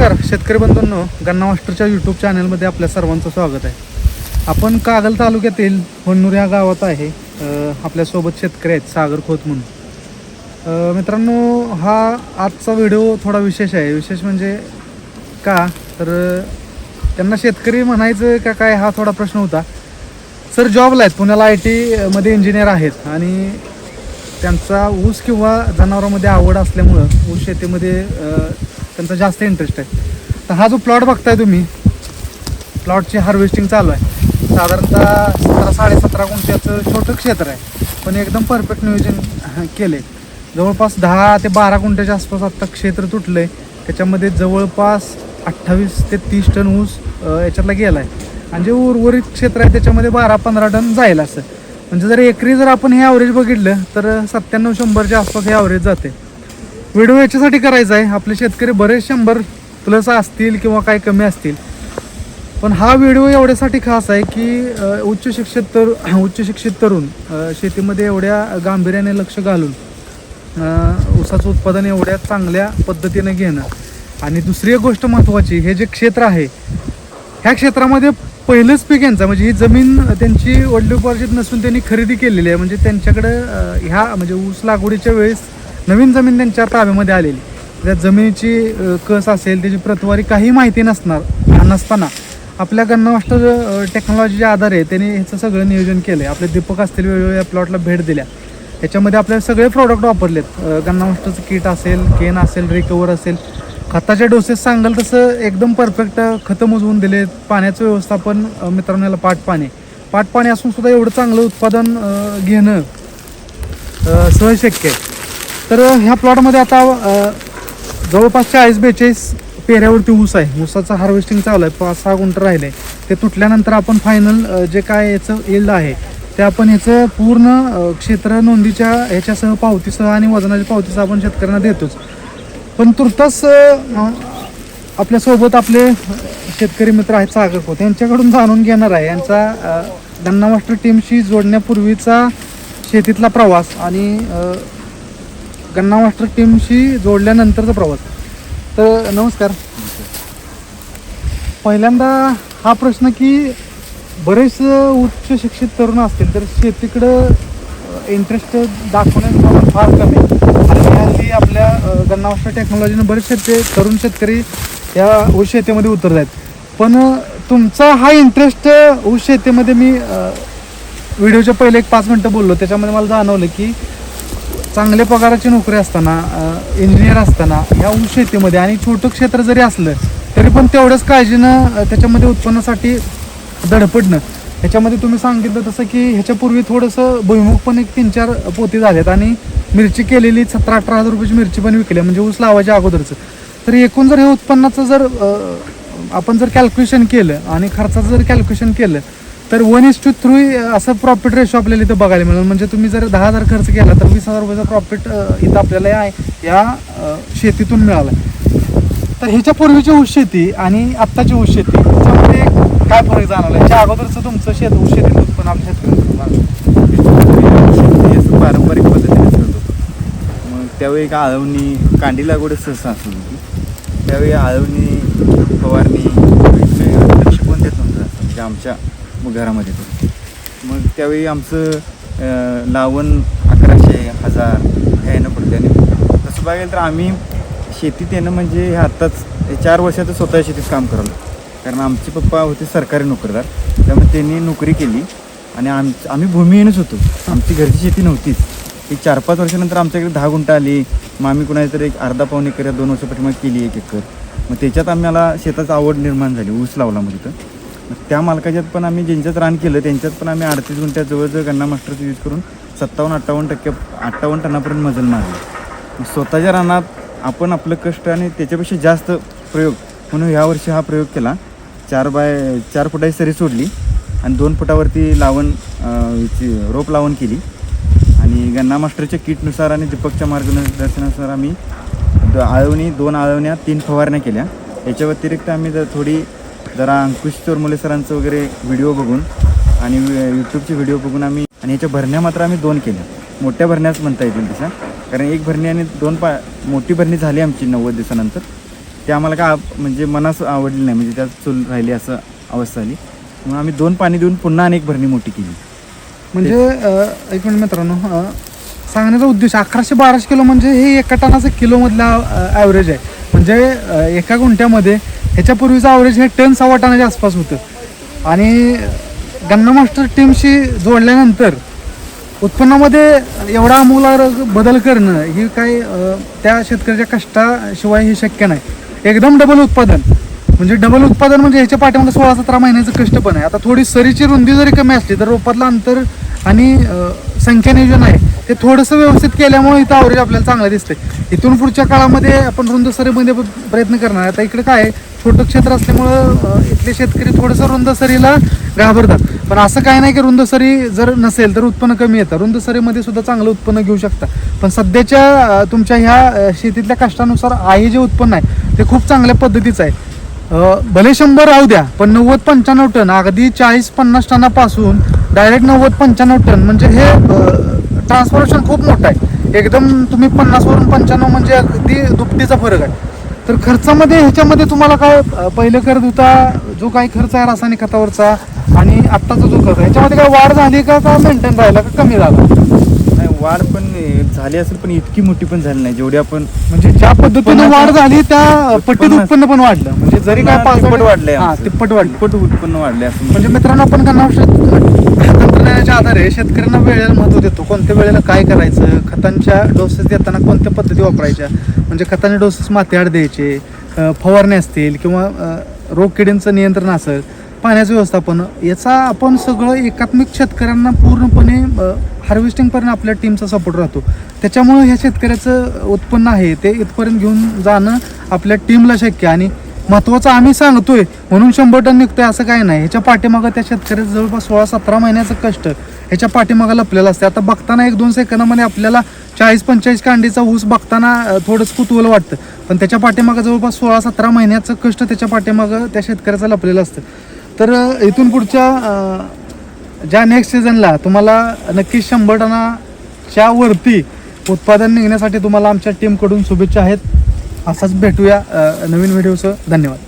नमस्कार शेतकरी बंधूंनो गन्ना मास्टरच्या यूट्यूब चॅनलमध्ये आपल्या सर्वांचं स्वागत आहे. आपण कागल तालुक्यातील होन्नूर या गावात आहे. आपल्यासोबत शेतकरी आहेत सागर खोत म्हणून. मित्रांनो हा आजचा व्हिडिओ थोडा विशेष आहे. विशेष म्हणजे का? तर त्यांना शेतकरी म्हणायचं का काय हा थोडा प्रश्न होता. सर जॉबला आहेत. पुण्याला आय टीमध्ये इंजिनियर आहेत. आणि त्यांचा ऊस किंवा जनावरांमध्ये आवड असल्यामुळं ऊस शेतीमध्ये त्यांचा जास्त इंटरेस्ट आहे. तर हा जो प्लॉट बघताय तुम्ही प्लॉटची हार्वेस्टिंग चालू आहे. साधारणतः सतरा साडेसतरा गुंठ्याचं छोटं क्षेत्र आहे. पण एकदम परफेक्ट नियोजन केले जवळपास दहा ते बारा गुंठ्याच्या आसपास आत्ता क्षेत्र तुटलं आहे त्याच्यामध्ये जवळपास अठ्ठावीस ते तीस टन ऊस याच्यातला गेला आहे आणि जे उर्वरित क्षेत्र आहे त्याच्यामध्ये बारा पंधरा टन जाईल असं. म्हणजे जर एकरी जर आपण हे ॲव्हरेज बघितलं तर सत्त्याण्णव शंभरच्या आसपास हे ॲव्हरेज जाते व्हिडिओ याच्यासाठी करायचा आहे. आपले शेतकरी बरेच शंभर प्लस असतील किंवा काही कमी असतील. पण हा व्हिडिओ एवढ्यासाठी खास आहे की उच्च शिक्षित तर उच्च शिक्षित तरुण शेतीमध्ये एवढ्या गांभीर्याने लक्ष घालून ऊसाचं उत्पादन एवढ्या चांगल्या पद्धतीने घेणं. आणि दुसरी एक गोष्ट महत्त्वाची हे जे क्षेत्र आहे ह्या क्षेत्रामध्ये पहिलंच पीक यांचं म्हणजे ही जमीन त्यांची वडिलोपार्जित नसून त्यांनी खरेदी केलेली आहे. म्हणजे त्यांच्याकडं ह्या म्हणजे ऊस लागवडीच्या वेळेस नवीन जमीन त्यांच्या ताब्यामध्ये आलेली. त्या जमिनीची कस असेल त्याची प्रतवारी काही माहिती नसणार नसताना. आपल्या गन्ना मास्टर टेक्नॉलॉजीच्या आधारे त्यांनी ह्याचं सगळं नियोजन केलं आहे आपले दीपक असतील वेळोवेळी प्लॉटला भेट दिल्या. याच्यामध्ये आपल्याला सगळे प्रॉडक्ट वापरलेत. अ, गन्ना किट असेल केन असेल रिकवर असेल. खताचे डोसेस सांगाल तसं एकदम परफेक्ट खतं मोजवून दिले पाण्याचं व्यवस्थापन मित्रांनो याला पाटपाणी पाणी. पाट पाणी असून सुद्धा एवढं चांगलं उत्पादन घेणं अ, सहज शक्य आहे. तर ह्या प्लॉटमध्ये आता जवळपास चाळीस बेचाळीस पेऱ्यावरती ऊस आहे. ऊसाचं हार्वेस्टिंग चालू आहे. पाच सहा गुंट राहिले. ते तुटल्यानंतर आपण फायनल जे काय याचं इल्ड आहे ते आपण ह्याचं पूर्ण क्षेत्र नोंदीच्या ह्याच्यासह पावतीसह आणि वजनाच्या पावतीसह आपण शेतकऱ्यांना देतोच. पण तुर्तास आपल्यासोबत आपले शेतकरी मित्र आहेत सागर खोत. यांच्याकडून जाणून घेणार आहे. यांचा धन्ना गन्ना मास्टर टीमशी जोडण्यापूर्वीचा शेतीतला प्रवास आणि गन्ना मास्टर टीमशी जोडल्यानंतरचा प्रवास. तर नमस्कार. पहिल्यांदा हा प्रश्न की बरेच उच्च शिक्षित तरुण असतील तर शेतीकडं इंटरेस्ट दाखवण्याचं प्रमाण फार कमी आहे. आणि हल्ली आपल्या गन्ना मास्टर टेक्नॉलॉजीनं बरेच शेतकरी तरुण शेतकरी या ऊस शेतीमध्ये उतरत आहेत. पण तुमचा हा इंटरेस्ट ऊस शेतीमध्ये मी व्हिडिओच्या पहिले एक पाच मिनटं बोललो त्याच्यामध्ये मला जाणवलं की चांगल्या पगाराची नोकरी असताना इंजिनियर असताना ह्या ऊस शेतीमध्ये आणि छोटं क्षेत्र जरी असलं तरी पण तेवढ्याच काळजीनं त्याच्यामध्ये उत्पन्नासाठी धडपडणं. ह्याच्यामध्ये तुम्ही सांगितलं तसं की ह्याच्यापूर्वी थोडंसं भुईमुख पण एक तीन चार पोती झालेत आणि मिरची केलेली सतरा अठरा हजार रुपयाची मिरची पण विकली म्हणजे ऊस लावायच्या अगोदरचं. तर एकूण जर हे उत्पन्नाचं जर आपण जर कॅल्क्युलेशन केलं आणि खर्चाचं जर कॅल्क्युलेशन केलं तर वन इज टू थ्री असं प्रॉफिट रेशो आपल्याला इथं बघायला मिळेल. म्हणजे तुम्ही जर दहा हजार खर्च केला तर वीस हजार रुपयाचा प्रॉफिट इथं आपल्याला या या शेतीतून मिळाला. तर ह्याच्या पूर्वीची ऊस शेती आणि आत्ताची ऊस शेती ह्याच्यामध्ये काय फरक जाणवला? ह्याच्या अगोदरचं तुमचं शेत ऊस शेतीत उत्पन्न आपल्या शेतकऱ्यांचं शेती असं पारंपरिक पद्धतीने करत होतो. मग त्यावेळी का आळवणी कांडी लागवड सहसा असत होती. त्यावेळी आळवणी फवारणी लक्ष कोण देत नव्हतं म्हणजे आमच्या मग घरामध्ये करू मग त्यावेळी आमचं लावण अकराशे हजार ह्या येणं पडते आणि तसं बघायला तर आम्ही शेतीत येणं म्हणजे हे आत्ताच चार वर्षात स्वतः शेतीत काम करावं कारण आमचे पप्पा होते सरकारी नोकरदार. त्यामुळे त्यांनी नोकरी केली. आणि आम आम्ही भूमिहीनच होतो. आमची घरची शेती नव्हतीच. एक चार पाच वर्षानंतर आमच्याकडे दहा गुंठा आली. मग आम्ही कुणाची तर एक अर्धा पाऊन एकर दोन वर्षापाठी केली एक एकर. मग त्याच्यात आम्हाला शेताची आवड निर्माण झाली. ऊस लावला मग तिथं. त्या मालकाच्यात पण आम्ही ज्यांच्यात रान केलं त्यांच्यात पण आम्ही अडतीस गुंठ्यात जवळजवळ गन्ना मास्टरचं यूज करून सत्तावन्न अठ्ठावन्न टक्के अठ्ठावन्न टनापर्यंत मजल मारली. स्वतःच्या रानात आपण आपलं कष्ट आणि त्याच्यापेक्षा जास्त प्रयोग म्हणून ह्या वर्षी हा प्रयोग केला. चार बाय चार फुटाची सरी सोडली आणि दोन फुटावरती लावण रोप लावण केली. आणि गन्ना मास्टरच्या किटनुसार आणि दीपकच्या मार्गदर्शनानुसार आम्ही द आळवणी दोन आळवण्या तीन फवारण्या केल्या. याच्या व्यतिरिक्त आम्ही जर थोडी जरा अंकुश चोरमुले सरांचं वगैरे व्हिडिओ बघून आणि यूट्यूबचे व्हिडिओ बघून आम्ही आणि याच्या भरण्या मात्र आम्ही दोन केल्या. मोठ्या भरण्याच म्हणता येतील तशा कारण एक भरणी आणि दोन पा मोठी भरणी झाली आमची नव्वद दिवसानंतर. ते आम्हाला काय म्हणजे मनास आवडली नाही. म्हणजे त्यात चूल राहिली असं अवस्था आली. म्हणून आम्ही दोन पाणी देऊन पुन्हा अनेक भरणी मोठी केली. म्हणजे एक मिनिट मित्रांनो सांगण्याचा उद्देश अकराशे बाराशे किलो म्हणजे हे एका टनाचं किलोमधला ॲव्हरेज आहे. म्हणजे एका गुंठ्यामध्ये ह्याच्यापूर्वीचं ॲव्हरेज हे टन सव्वा टनाच्या आसपास होतं. आणि गन्ना मास्टर टीमशी जोडल्यानंतर उत्पन्नामध्ये एवढा अमूलार बदल करणं ही काही त्या शेतकऱ्याच्या कष्टाशिवाय हे शक्य नाही. एकदम डबल उत्पादन. म्हणजे डबल उत्पादन म्हणजे ह्याच्या पाठीमागे सोळा सतरा महिन्याचं कष्ट पण आहे. आता थोडी सरीची रुंदी जरी कमी असली तर रोपातलं अंतर आणि संख्या नियोजन आहे. ते थोडंसं व्यवस्थित केल्यामुळे इथं आवरेज आपल्याला चांगलं दिसतंय. इथून पुढच्या काळामध्ये आपण रुंद सरीमध्ये प्रयत्न करणार. आता इकडे काय आहे, छोटं क्षेत्र असल्यामुळं इथले शेतकरी थोडंसं रुंद सरीला घाबरतात. पण असं काय नाही की रुंद सरी जर नसेल तर उत्पन्न कमी येतं. रुंद सरीमध्ये सुद्धा चांगलं उत्पन्न घेऊ शकता. पण सध्याच्या तुमच्या ह्या शेतीतल्या कष्टानुसार आहे जे उत्पन्न आहे ते खूप चांगल्या पद्धतीचं आहे. भले शंभर राहू द्या पण नव्वद पंच्याण्णव टन अगदी चाळीस पन्नास टनापासून डायरेक्ट नव्वद पंच्याण्णव टन म्हणजे हे ट्रान्सफॉर्मेशन खूप मोठं आहे. एकदम तुम्ही पन्नासवरून पंच्याण्णव म्हणजे अगदी दुपटीचा फरक आहे. तर खर्चामध्ये ह्याच्यामध्ये तुम्हाला काय पहिलं करत होता जो काही खर्च आहे रासायनिक खतावरचा आणि आत्ताचा जो खर्च आहे ह्याच्यामध्ये काय वाढ झाली का का मेंटेन राहिला का कमी झाला? नाही वाढ पण झाली असेल पण इतकी मोठी पण झाली नाही जेवढी आपण म्हणजे ज्या पद्धतीने वाढ झाली त्या पट्टीत उत्पन्न- पण वाढलं. म्हणजे जरी काय पाच वाढलंय हा आमचं. तिप्पट वाढलं. तिप्पट उत्पन्न वाढले असं म्हणजे मित्रांनो आपण त्यांना आधारे शेतकऱ्यांना वेळेला महत्त्व देतो. कोणत्या वेळेला काय करायचं? खतांच्या डोसेस देताना कोणत्या पद्धती वापरायच्या? म्हणजे खतांचे डोसेस मातीआड द्यायचे फवारणी असतील किंवा रोगकिडींचं नियंत्रण असेल पाण्याचं व्यवस्थापन याचा आपण सगळं एकात्मिक शेतकऱ्यांना पूर्णपणे हार्वेस्टिंगपर्यंत आपल्या टीमचा सपोर्ट राहतो. त्याच्यामुळं ह्या शेतकऱ्याचं उत्पन्न आहे ते इथपर्यंत घेऊन जाणं आपल्या टीमला शक्य आणि महत्वाचं आम्ही सांगतोय. म्हणून शंभर टन निघतोय असं काही नाही. ह्याच्या पाठीमागं त्या शेतकऱ्याचं जवळपास सोळा सतरा महिन्याचं कष्ट ह्याच्या पाठीमागं लपलेलं असते आता बघताना एक दोन सेकंदामध्ये आपल्याला चाळीस पंचेचाळीस कांडीचा ऊस बघताना थोडंसं कुतूहल वाटतं. पण त्याच्या पाठीमागं जवळपास सोळा सतरा महिन्याचं कष्ट त्याच्या पाठीमागं त्या शेतकऱ्याचं लपलेलं असतं. तर इथून पुढच्या ज्या नेक्स्ट सीझनला तुम्हाला नक्कीच शंभर टनाच्या वरती उत्पादन निघण्यासाठी तुम्हाला आमच्या टीमकडून शुभेच्छा आहेत. असाच भेटूया नवीन व्हिडिओचं. धन्यवाद.